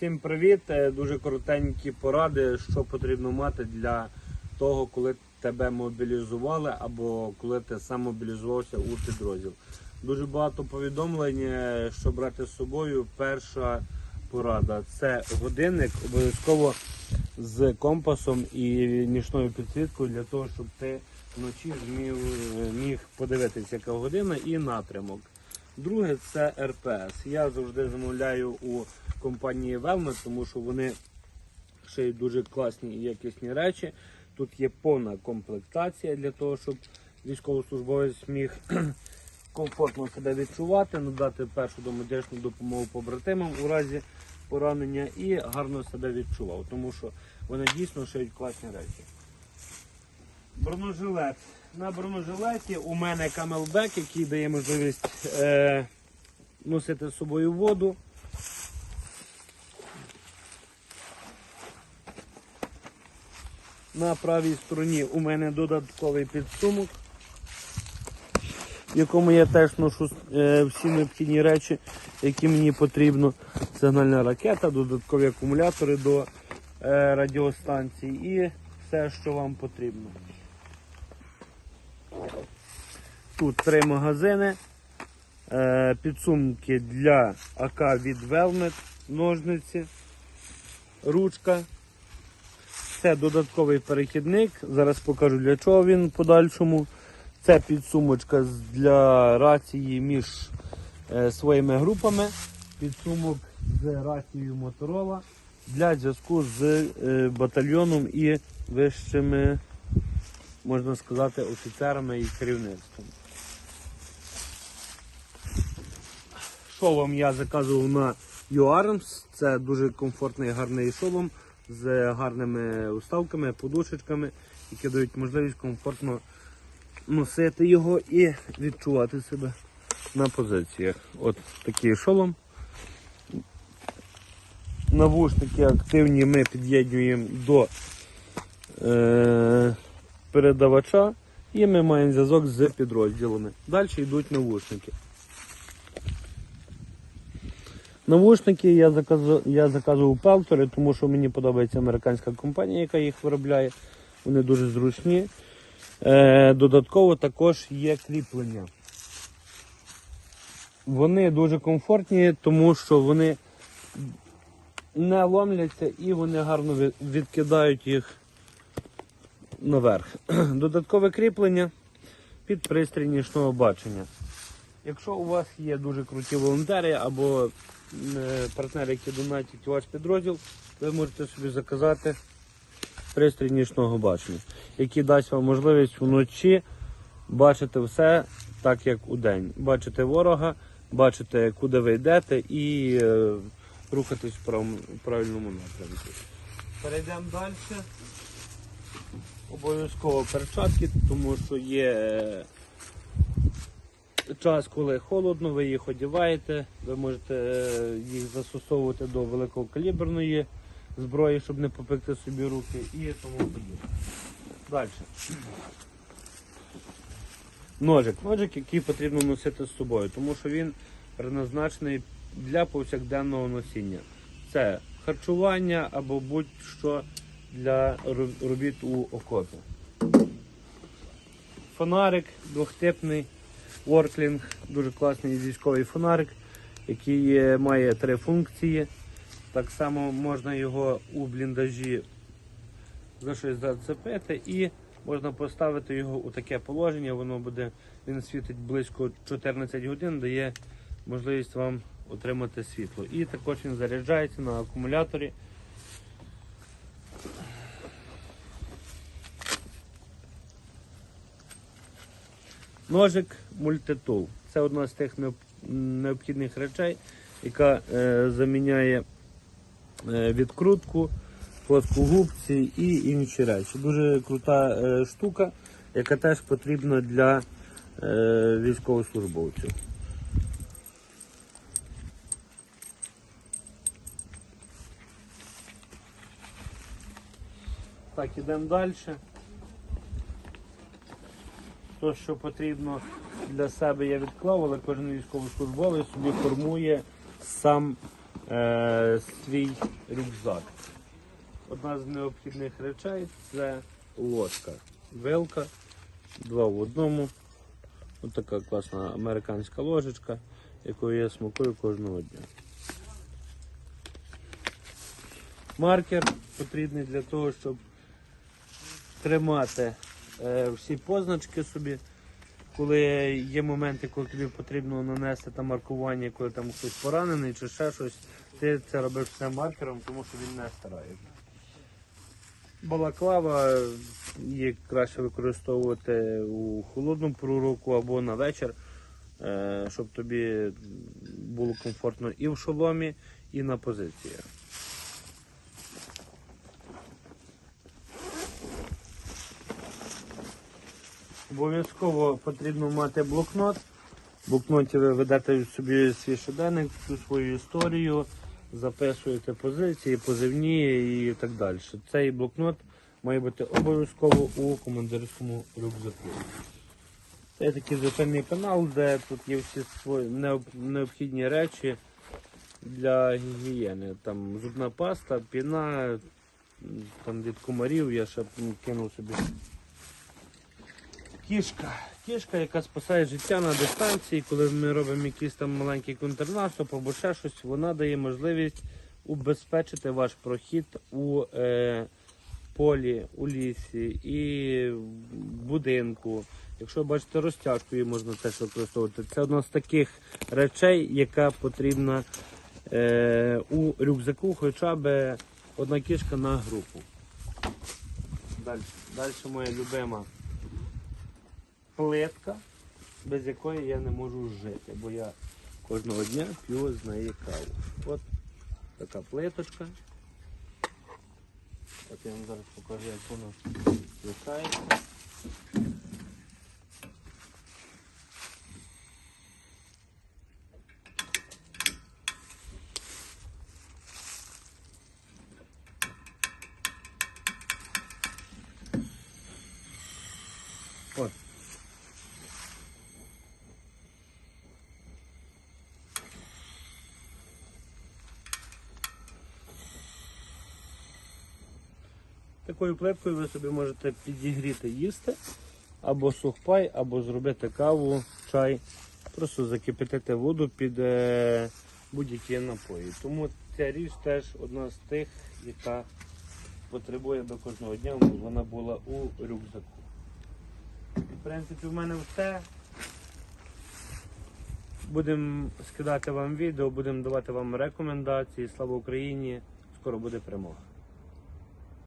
Всім привіт! Е, Дуже коротенькі поради, що потрібно мати для того, коли тебе мобілізували або коли ти сам мобілізувався у підрозділ. Дуже багато повідомлень, е, що брати з собою. Перша порада це годинник, обов'язково з компасом і нічною підсвіткою для того, щоб ти вночі зміг, міг подивитися, яка година і напрямок. Друге це РПС. Я завжди замовляю у компанії Велме, тому що вони шиють дуже класні і якісні речі. Тут є повна комплектація для того, щоб військовослужбовець міг комфортно себе відчувати, надати першу домедичну допомогу побратимам у разі поранення і гарно себе відчував, тому що вони дійсно шиють класні речі. Бронежилет. На бронежилеті у мене камелбек, який дає можливість е, носити з собою воду. На правій стороні у мене додатковий підсумок, в якому я теж ношу е, всі необхідні речі, які мені потрібно. Сигнальна ракета, додаткові акумулятори до е, радіостанції і все, що вам потрібно. Тут три магазини, е, підсумки для АК від Velmet, ножниці, ручка. Це додатковий перехідник. Зараз покажу для чого він в подальшому. Це підсумочка для рації між е, своїми групами. Підсумок з рацією Моторола для зв'язку з е, батальйоном і вищими, можна сказати, офіцерами і керівництвом. Шолом я заказував на UARMS. Це дуже комфортний гарний шолом з гарними уставками, подушечками, які дають можливість комфортно носити його і відчувати себе на позиціях. От такий шолом. Навушники активні ми під'єднуємо до е, передавача і ми маємо зв'язок з підрозділами. Далі йдуть навушники. Навушники я заказував, я заказував Пелтори, тому що мені подобається американська компанія, яка їх виробляє. Вони дуже зручні. Е, додатково також є кріплення. Вони дуже комфортні, тому що вони не ломляться і вони гарно відкидають їх наверх. Додаткове кріплення під пристрій нічного бачення. Якщо у вас є дуже круті волонтери або партнери, які донатять ваш підрозділ, ви можете собі заказати пристрій нічного бачення, який дасть вам можливість вночі бачити все так, як у день. Бачити ворога, бачити, куди ви йдете і е, рухатись в прав- правильному напрямку. Перейдемо далі. Обов'язково перчатки, тому що є е, час, коли холодно, ви їх одягаєте, ви можете е, їх застосовувати до великокаліберної зброї, щоб не попекти собі руки і тому подібне. Далі. Ножик. Ножик, який потрібно носити з собою, тому що він предназначений для повсякденного носіння. Це харчування або будь-що для робіт у окопі. Фонарик двохтипний, Workling, дуже класний військовий фонарик, який має три функції. Так само можна його у бліндажі за щось зацепити і можна поставити його у таке положення, воно буде, він світить близько 14 годин, дає можливість вам отримати світло. І також він заряджається на акумуляторі. Ножик мультитул. Це одна з тих необхідних речей, яка е, заміняє е, відкрутку, плоскогубці і інші речі. Дуже крута е, штука, яка теж потрібна для військовослужбовців. Так, ідемо далі. То, що потрібно для себе, я відклав, але кожен військовослужбовець собі формує сам е, свій рюкзак. Одна з необхідних речей це ложка. Вилка, два в одному. Ось така класна американська ложечка, якою я смакую кожного дня. Маркер потрібний для того, щоб тримати всі позначки собі. Коли є моменти, коли тобі потрібно нанести там маркування, коли там хтось поранений чи ще щось, ти це робиш все маркером, тому що він не старає. Балаклава її краще використовувати у холодну пору або на вечір, е, щоб тобі було комфортно і в шоломі, і на позиції. Обов'язково потрібно мати блокнот. В блокноті ви ведете собі свій щоденник, всю свою історію, записуєте позиції, позивні і так далі. Цей блокнот має бути обов'язково у командирському рюкзаку. Це такий звичайний канал, де тут є всі свої необхідні речі для гігієни. Там зубна паста, піна, там від комарів я ще кинув собі Кішка. Кішка, яка спасає життя на дистанції, коли ми робимо якийсь там маленький контрнаступ або ще щось, вона дає можливість убезпечити ваш прохід у е, полі, у лісі і в будинку. Якщо бачите розтяжку, її можна теж використовувати. Це одна з таких речей, яка потрібна е, у рюкзаку, хоча б одна кішка на групу. Далі, Далі моя любима плитка, без якої я не можу жити, бо я кожного дня п'ю з неї каву. От така плиточка. От я вам зараз покажу, як вона лишається. Такою плиткою ви собі можете підігріти їсти, або сухпай, або зробити каву, чай, просто закипятити воду під е, будь-які напої. Тому ця річ теж одна з тих, яка потребує до кожного дня, вона була у рюкзаку. В принципі, в мене все. Будемо скидати вам відео, будемо давати вам рекомендації. Слава Україні! Скоро буде перемога.